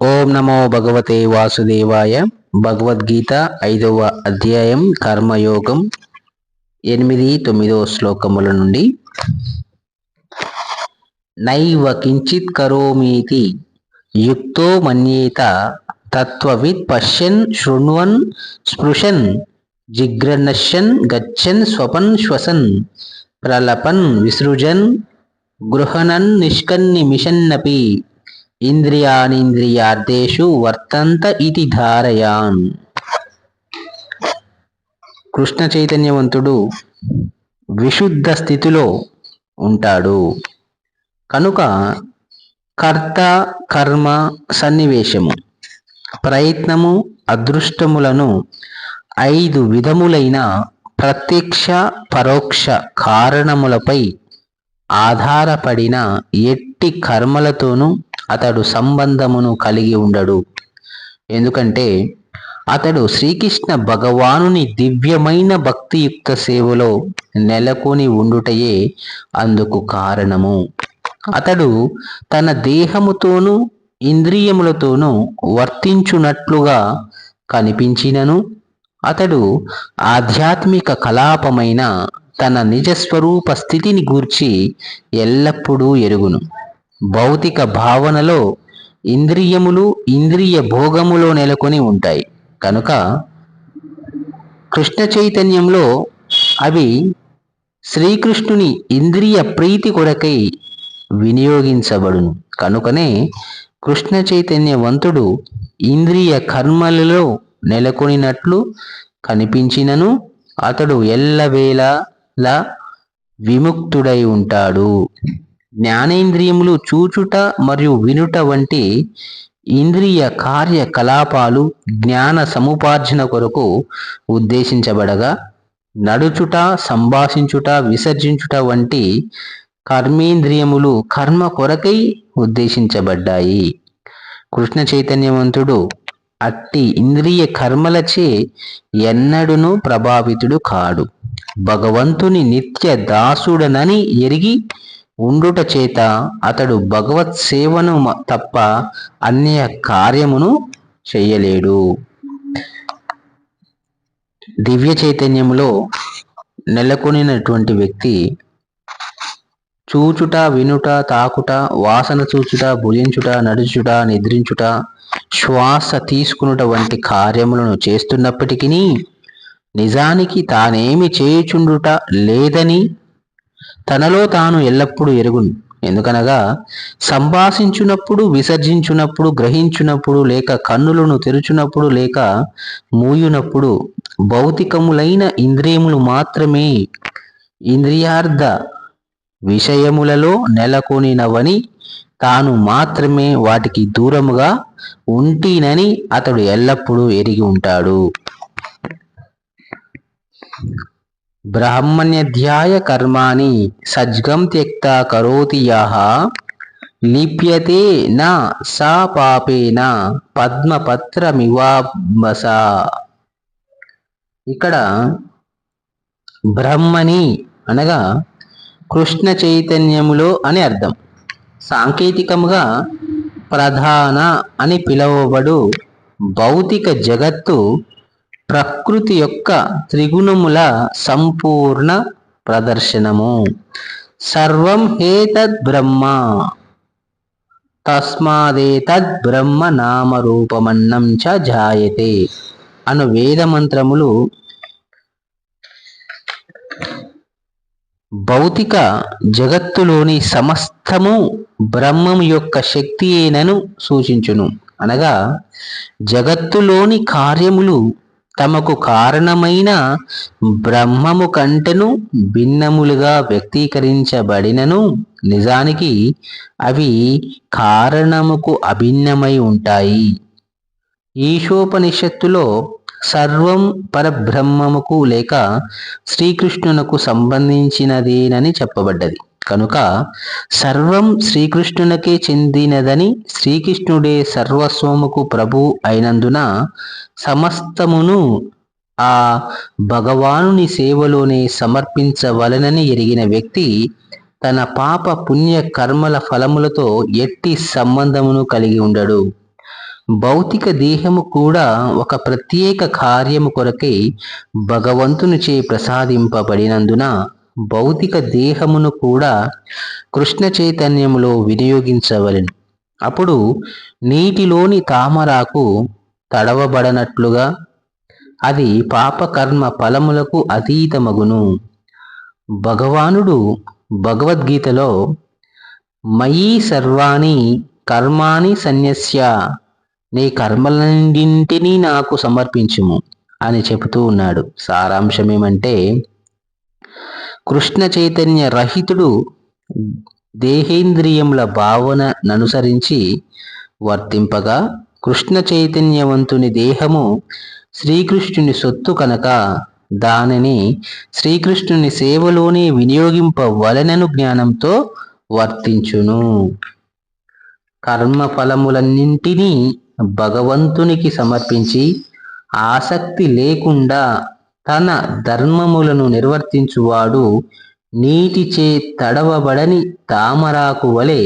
ఓం నమో భగవతే వాసుదేవాయ. భగవద్గీత ఐదవ అధ్యాయం కర్మయోగం ఎనిమిది తొమ్మిదవ శ్లోకముల నుండి. నైవ కించిత్ కరోమీతి యుక్తో మన్యేత తత్వవిత్ పశ్యన్ శృణ్వన్ స్పృశన్ జిగ్రనశ్యన్ గచ్చన్ స్వపన్ శ్వసన్ ప్రలపన్ విసృజన్ గృహణన్ నిష్కన్నిమిషన్నపి ఇంద్రియానింద్రియార్థేషు వర్తంత ఇది ధారయాన్. కృష్ణ చైతన్యవంతుడు విశుద్ధ స్థితిలో ఉంటాడు. కనుక కర్త కర్మ సన్నివేశము ప్రయత్నము అదృష్టములను ఐదు విధములైన ప్రత్యక్ష పరోక్ష కారణములపై ఆధారపడిన ఎట్టి కర్మలతోనూ అతడు సంబంధమును కలిగి ఉండడు. ఎందుకంటే అతడు శ్రీకృష్ణ భగవానుని దివ్యమైన భక్తియుక్త సేవలో నెలకొని ఉండుటయే అందుకు కారణము. అతడు తన దేహముతోనూ ఇంద్రియములతోనూ వర్తించునట్లుగా కనిపించినను. అతడు ఆధ్యాత్మిక కలాపమైన తన నిజస్వరూప స్థితిని గూర్చి ఎల్లప్పుడూ ఎరుగును. భౌతిక భావనలో ఇంద్రియములు ఇంద్రియ భోగములో నెలకొని ఉంటాయి. కనుక కృష్ణ చైతన్యంలో అవి శ్రీకృష్ణుని ఇంద్రియ ప్రీతి కొరకై వినియోగించబడును. కనుకనే కృష్ణ చైతన్యవంతుడు ఇంద్రియ కర్మలలో నెలకొనినట్లు కనిపించినను అతడు ఎల్లవేళలా విముక్తుడై ఉంటాడు. జ్ఞానేంద్రియములు చూచుట మరియు వినుట వంటి ఇంద్రియ కార్యకలాపాలు జ్ఞాన సముపార్జన కొరకు ఉద్దేశించబడగా నడుచుట సంభాషించుట విసర్జించుట వంటి కర్మేంద్రియములు కర్మ కొరకై ఉద్దేశించబడ్డాయి. కృష్ణ చైతన్యవంతుడు అట్టి ఇంద్రియ కర్మలచే ఎన్నడును ప్రభావితుడు కాడు. భగవంతుని నిత్య దాసుడనని ఎరిగి ఉండుట చేత అతడు భగవత్ సేవను తప్ప అన్య కార్యమును చెయ్యలేడు. దివ్య చైతన్యములో నెలకొనినటువంటి వ్యక్తి చూచుట వినుట తాకుట వాసన చూచుట భుజించుట నడుచుట నిద్రించుట శ్వాస తీసుకునుట వంటి కార్యములను చేస్తున్నప్పటికీ నిజానికి తానేమి చేయుచుండుట లేదని తనలో తాను ఎల్లప్పుడూ ఎరుగును. ఎందుకనగా సంభాషించునప్పుడు విసర్జించునప్పుడు గ్రహించునప్పుడు లేక కన్నులను తెరుచునప్పుడు లేక మూయునప్పుడు భౌతికములైన ఇంద్రియములు మాత్రమే ఇంద్రియార్థ విషయములలో నెలకొనినవని తాను మాత్రమే వాటికి దూరముగా ఉంటీనని అతడు ఎల్లప్పుడూ ఎరిగి ఉంటాడు. బ్రాహ్మణ్యధ్యాయ కర్మాణి సజ్గం త్యక్త కరోతి యాహ లిప్యతే నా సా పాపేన పద్మపత్రమివాబస ఇక్కడ బ్రహ్మని అనగా కృష్ణ చైతన్యములో అని అర్థం. సాంకేతికముగా ప్రధాన అని పిలువబడు భౌతిక జగత్తు ప్రకృతి యొక్క త్రిగుణముల సంపూర్ణ ప్రదర్శనము. సర్వం హేతద్ బ్రహ్మ. తస్మాదేతద్ బ్రహ్మ నామరూపమన్నం చ జాయతే. అను వేదమంత్రములు భౌతిక జగత్తులోని సమస్తము బ్రహ్మము యొక్క శక్తియేనను సూచించును. అనగా జగత్తులోని కార్యములు తమకు కారణమైన బ్రహ్మము కంటెను భిన్నములుగా వ్యక్తీకరించబడినను నిజానికి అవి కారణముకు అభిన్నమై ఉంటాయి. ఈశోపనిషత్తులో సర్వం పరబ్రహ్మముకు లేక శ్రీకృష్ణునకు సంబంధించినదేనని చెప్పబడ్డది. కనుక సర్వం శ్రీకృష్ణునకే చెందినదని శ్రీకృష్ణుడే సర్వస్వముకు ప్రభు అయినందున సమస్తమును ఆ భగవానుని సేవలోనే సమర్పించవలనని ఎరిగిన వ్యక్తి తన పాప పుణ్య కర్మల ఫలములతో ఎట్టి సంబంధమును కలిగి ఉండడు. భౌతిక దేహము కూడా ఒక ప్రత్యేక కార్యము కొరకై భగవంతునిచే ప్రసాదింపబడినందున భౌతిక దేహమును కూడా కృష్ణ చైతన్యములో వినియోగించవలెను. అప్పుడు నీటిలోని తామరాకు తడవబడనట్లుగా అది పాపకర్మ ఫలములకు అతీతమగును. భగవానుడు భగవద్గీతలో మయీ సర్వాణి కర్మాణి సన్యస్య నీ కర్మలన్నింటినీ నాకు సమర్పించుము అని చెబుతూ ఉన్నాడు. సారాంశం ఏమంటే కృష్ణ చైతన్య రహితుడు దేహేంద్రియముల భావనననుసరించి వర్తింపగా కృష్ణ చైతన్యవంతుని దేహము శ్రీకృష్ణుని సొత్తు కనుక దానిని శ్రీకృష్ణుని సేవలోనే వినియోగింపవలనను జ్ఞానంతో వర్తించును. కర్మ ఫలములన్నింటినీ భగవంతునికి సమర్పించి ఆసక్తి లేకుండా తన ధర్మములను నిర్వర్తించువాడు నీటిచే తడవబడని తామరాకు వలె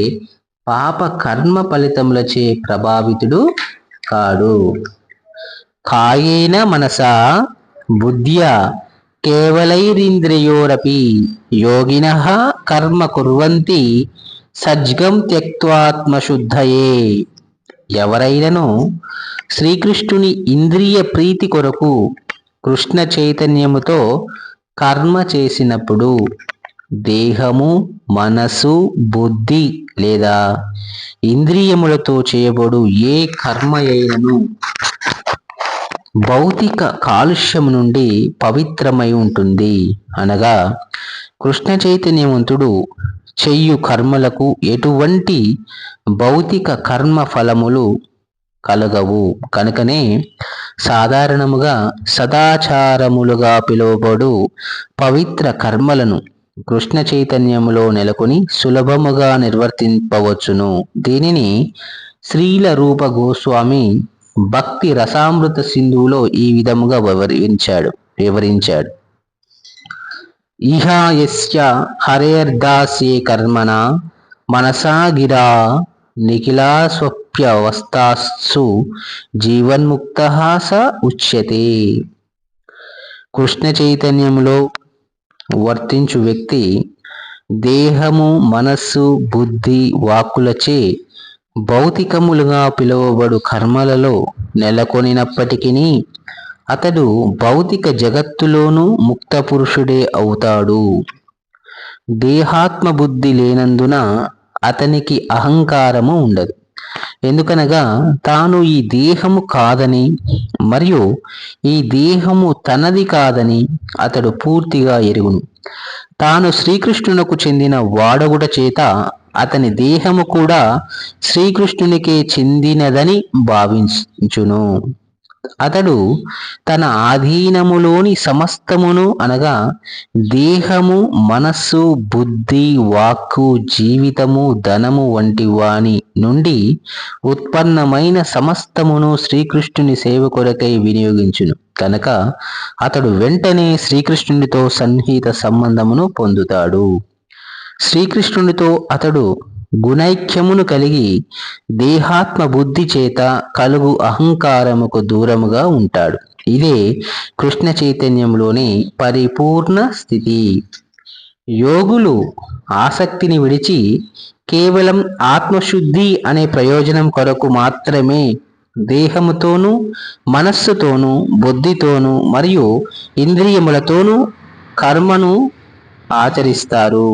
పాప కర్మ ఫలితములచే ప్రభావితుడు కాడు. కాయేన మనస బుద్ధ్య కేవలైరింద్రియోరపి యోగిన కర్మ కుర్వంతి సజ్గం త్యక్వాత్మశుద్ధయే ఎవరైనను శ్రీకృష్ణుని ఇంద్రియ ప్రీతి కొరకు కృష్ణ చైతన్యముతో కర్మ చేసినప్పుడు దేహము మనసు బుద్ధి లేదా ఇంద్రియములతో చేయబడు ఏ కర్మ అయినను భౌతిక కాలుష్యం నుండి పవిత్రమై ఉంటుంది. అనగా కృష్ణ చైతన్యవంతుడు చెయ్యు కర్మలకు ఎటువంటి భౌతిక కర్మ ఫలములు కలగవు. కనుకనే సాధారణముగా సదాచారములుగా పిలువబడు పవిత్ర కర్మలను కృష్ణ చైతన్యములో నెలకొని సులభముగా నిర్వర్తింపవచ్చును. దీనిని శ్రీల రూప గోస్వామి భక్తి రసామృత సింధువులో ఈ విధముగా వివరించాడు వివరించాడు. ఇహా యస్య హరేర్దాస్యే కర్మణ మనసా గిరా నిఖిలా ప్రాప్యవస్థాస్సు జీవన్ముక్త స ఉచ్యతే కృష్ణ చైతన్యములో వర్తించు వ్యక్తి దేహము మనస్సు బుద్ధి వాక్కులచే భౌతికములుగా పిలువబడు కర్మలలో నెలకొనినప్పటికీ అతడు భౌతిక జగత్తులోనూ ముక్త పురుషుడే అవుతాడు. దేహాత్మ బుద్ధి లేనందున అతనికి అహంకారము ఉండదు. ఎందుకనగా తాను ఈ దేహము కాదని మరియు ఈ దేహము తనది కాదని అతడు పూర్తిగా ఎరుగును. తాను శ్రీకృష్ణునకు చెందిన వాడగుట చేత అతని దేహము కూడా శ్రీకృష్ణునికే చెందినదని భావించును అతడు తన ఆధీనములోని సమస్తమును అనగా దేహము మనస్సు బుద్ధి వాక్కు జీవితము ధనము వంటి వాని నుండి ఉత్పన్నమైన సమస్తమును శ్రీకృష్ణుని సేవ కొరకై వినియోగించును. కనుక అతడు వెంటనే శ్రీకృష్ణునితో సన్నిహిత సంబంధమును పొందుతాడు. శ్రీకృష్ణునితో అతడు గుణైక్యమును కలిగి దేహాత్మ బుద్ధి చేత కలుగు అహంకారముకు దూరముగా ఉంటాడు. ఇదే కృష్ణ చైతన్యంలోని పరిపూర్ణ స్థితి. యోగులు ఆసక్తిని విడిచి కేవలం ఆత్మశుద్ధి అనే ప్రయోజనం కొరకు మాత్రమే దేహముతోనూ మనస్సుతోనూ బుద్ధితోనూ మరియు ఇంద్రియములతోనూ కర్మను ఆచరిస్తారు.